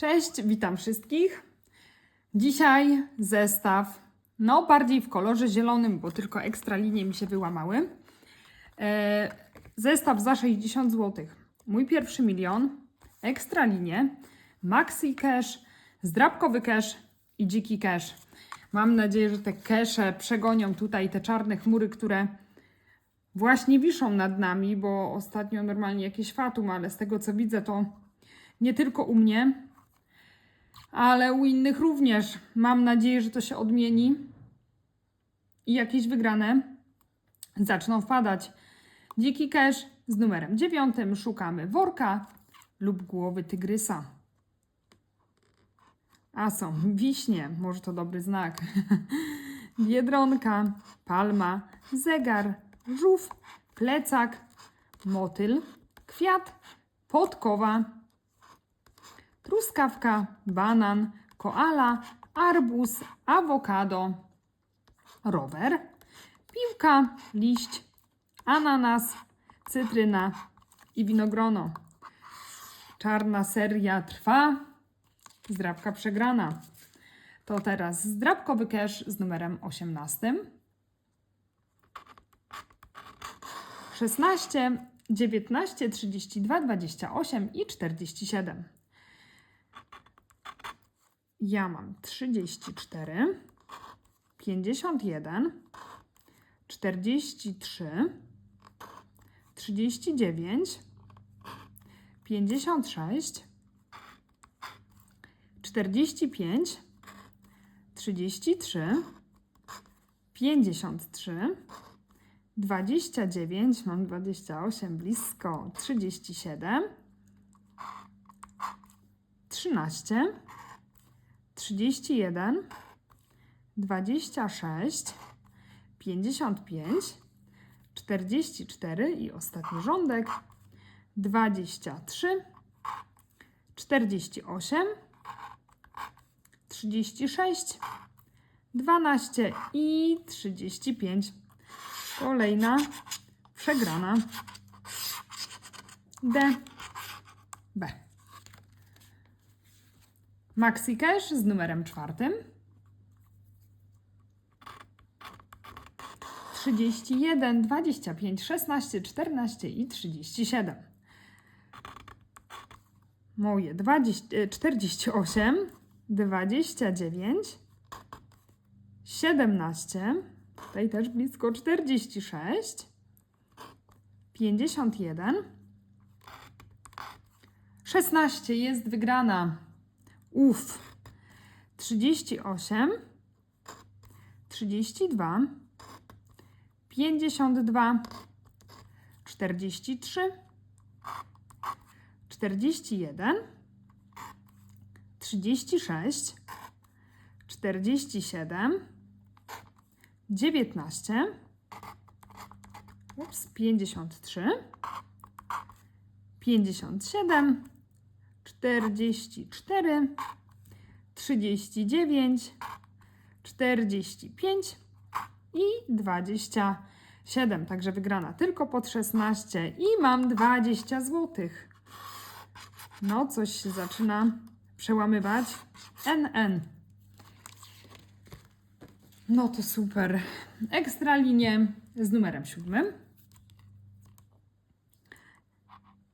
Cześć, witam wszystkich. Dzisiaj zestaw, no bardziej w kolorze zielonym, bo tylko ekstra linie mi się wyłamały. E, zestaw za 60 zł. Mój pierwszy milion, ekstra linie, maxi cash, zdrabkowy cash i dziki cash. Mam nadzieję, że te cache przegonią tutaj te czarne chmury, które właśnie wiszą nad nami, bo ostatnio normalnie jakieś fatum, ale z tego co widzę, to nie tylko u mnie, ale u innych również. Mam nadzieję, że to się odmieni i jakieś wygrane zaczną wpadać. Dziki cash z numerem dziewiątym szukamy worka lub głowy tygrysa. A są wiśnie, może to dobry znak. Biedronka, palma, zegar, żółw, plecak, motyl, kwiat, podkowa, truskawka, banan, koala, arbuz, awokado, rower, piłka, liść, ananas, cytryna i winogrono. Czarna seria trwa, zdrabka przegrana. To teraz zdrabkowy cash z numerem 18. 16, 19, 32, 28 i 47. Ja mam 34, 51, 43, 39, 56, 45, 33, 53, 29, mam 28, blisko 37, 13, 31, 26, 55, 44 i ostatni rządek 23, 48, 36, 12 i 35. Kolejna przegrana. D. B. Maxi Cash z numerem czwartym. 31, 25, 16, 14 i 37. Moje 20, e, 48, 29, 17, tutaj też blisko 46, 51, 16 jest wygrana. Uf. 38, 32, 52, 43, 41, 36, 47, 19, ups, 53, 57, 44, 39, 45 i 27. Także wygrana tylko pod 16 i mam 20 zł. No, coś się zaczyna przełamywać. NN. No to super. Ekstra linie z numerem 7.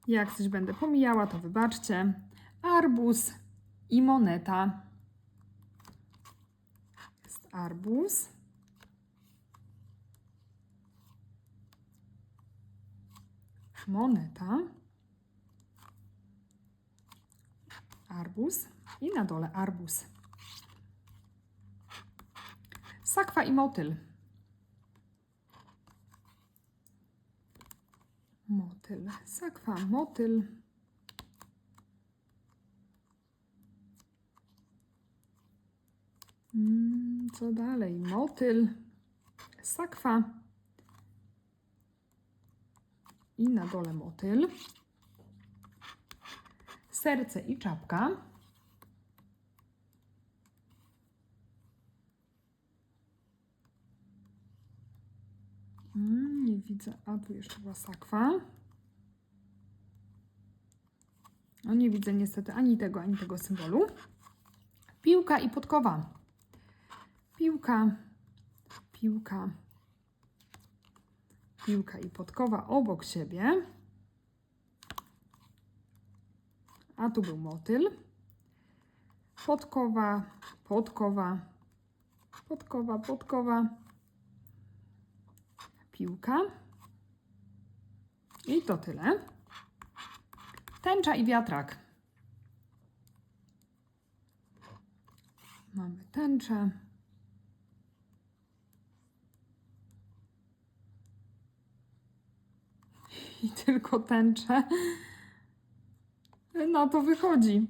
Jak coś będę pomijała, to wybaczcie. Arbuz i moneta. Jest arbuz. Moneta. Arbuz i na dole arbuz. Sakwa i motyl. Motyl, sakwa, motyl. Mm, Co dalej? Motyl, sakwa i na dole motyl. Serce i czapka. Mm, nie widzę. A tu jeszcze była sakwa. No nie widzę niestety ani tego, ani tego symbolu. Piłka i podkowa. Piłka, piłka, piłka i podkowa obok siebie. A tu był motyl. Podkowa, podkowa, podkowa, podkowa. Piłka. I to tyle. Tęcza i wiatrak. Mamy tęczę. I tylko tęczę. Na to wychodzi.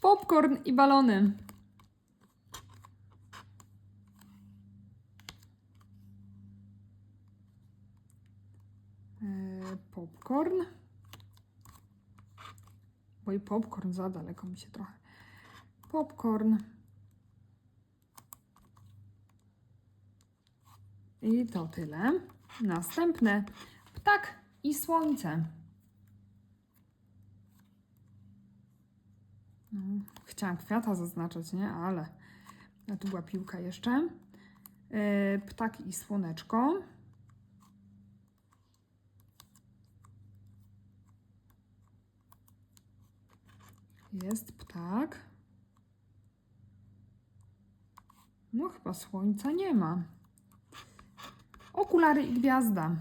Popcorn i balony. E, Popcorn. I popcorn za daleko mi się trochę. Popcorn. I to tyle. Następne. Ptak i słońce. No, chciałam kwiata zaznaczać, nie? Ale a tu była piłka jeszcze. Yy, ptak i słoneczko. Jest ptak. No chyba słońca nie ma. Okulary i gwiazda.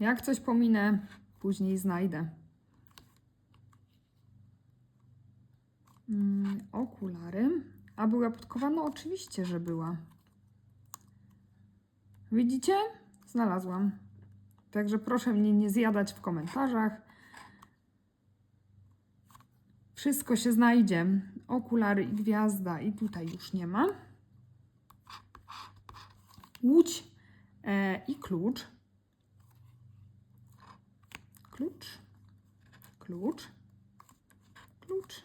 Jak coś pominę, później znajdę. Mm, okulary. A była podkowa? No oczywiście, że była. Widzicie? Znalazłam. Także proszę mnie nie zjadać w komentarzach. Wszystko się znajdzie. Okulary i gwiazda. I tutaj już nie ma. Łódź e, i klucz. Klucz. Klucz. Klucz.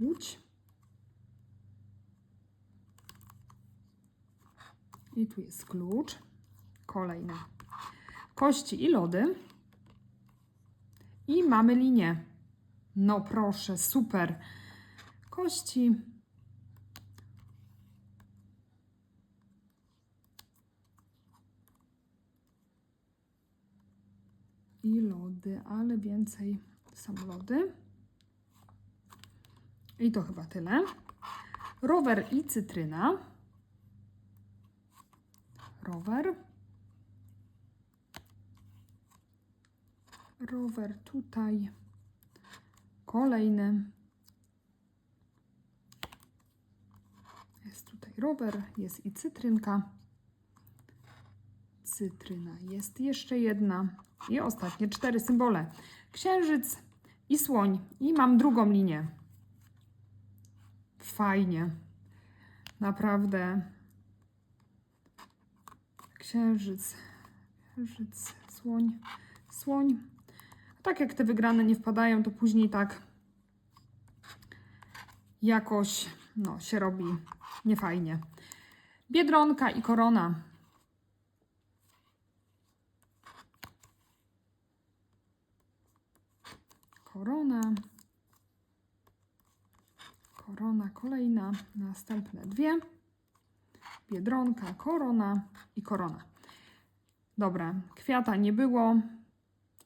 Łódź. I tu jest klucz. Kolejne. Kości i lody. I mamy linię. No proszę, super. Kości. I lody, ale więcej są lody. I to chyba tyle. Rower i cytryna. Rower. Rower tutaj. Kolejny. Jest tutaj rower, jest i cytrynka. Cytryna jest jeszcze jedna. I ostatnie cztery symbole. Księżyc i słoń. I mam drugą linię. Fajnie. Naprawdę. Księżyc. Księżyc, słoń, słoń. Tak jak te wygrane nie wpadają, to później tak jakoś no, się robi niefajnie. Biedronka i korona. Korona. Korona kolejna, następne dwie. Biedronka, korona i korona. Dobra, kwiata nie było,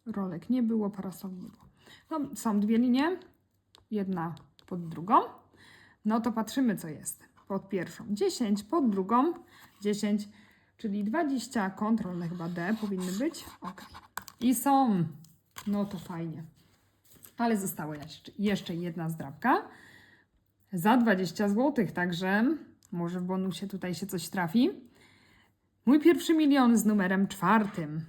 rolek nie było, parasol nie było. No, są dwie linie, jedna pod drugą. No to patrzymy, co jest. Pod pierwszą 10, pod drugą 10, czyli 20, kontrolne chyba D powinny być. Ok. I są. No to fajnie. Ale została jeszcze- jedna zdrabka za 20 zł, także może w bonusie tutaj się coś trafi. Mój pierwszy milion z numerem czwartym.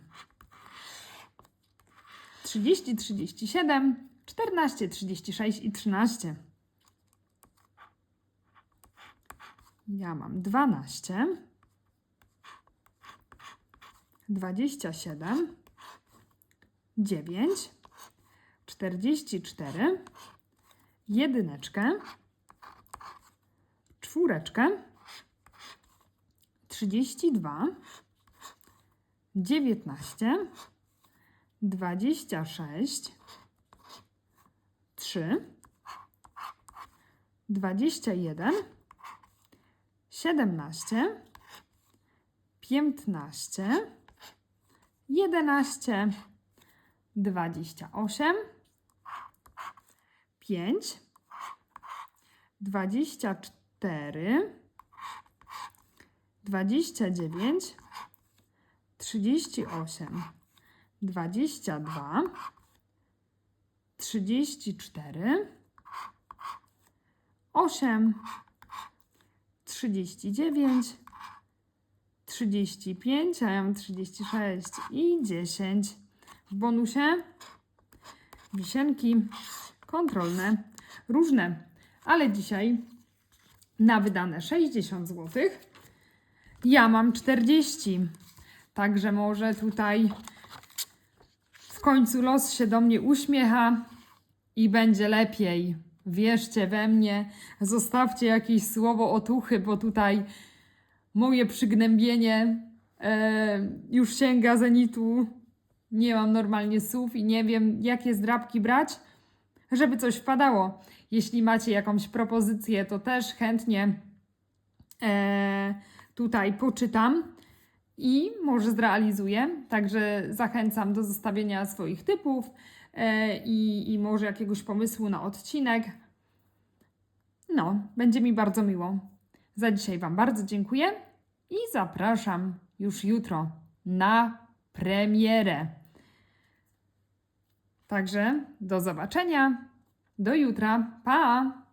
30, 37, 14, 36 i 13. Ja mam 12, 27, 9, 44, jedyneczkę, czwóreczkę, 32, 19, 26, 3, 21, 17, 15, 11, 28, 5, 24, 29, 38, 22, 34, 8, 39, 35, a ja mam 36 i 10. W bonusie wisienki kontrolne, różne, ale dzisiaj na wydane 60 zł ja mam 40. Także może tutaj końcu los się do mnie uśmiecha i będzie lepiej. Wierzcie we mnie, zostawcie jakieś słowo otuchy, bo tutaj moje przygnębienie e, już sięga zenitu. Nie mam normalnie słów i nie wiem, jakie zdrabki brać, żeby coś wpadało. Jeśli macie jakąś propozycję, to też chętnie e, tutaj poczytam i może zrealizuję. Także zachęcam do zostawienia swoich typów e, i, i może jakiegoś pomysłu na odcinek. No, będzie mi bardzo miło. Za dzisiaj Wam bardzo dziękuję i zapraszam już jutro na premierę. Także do zobaczenia. Do jutra. Pa!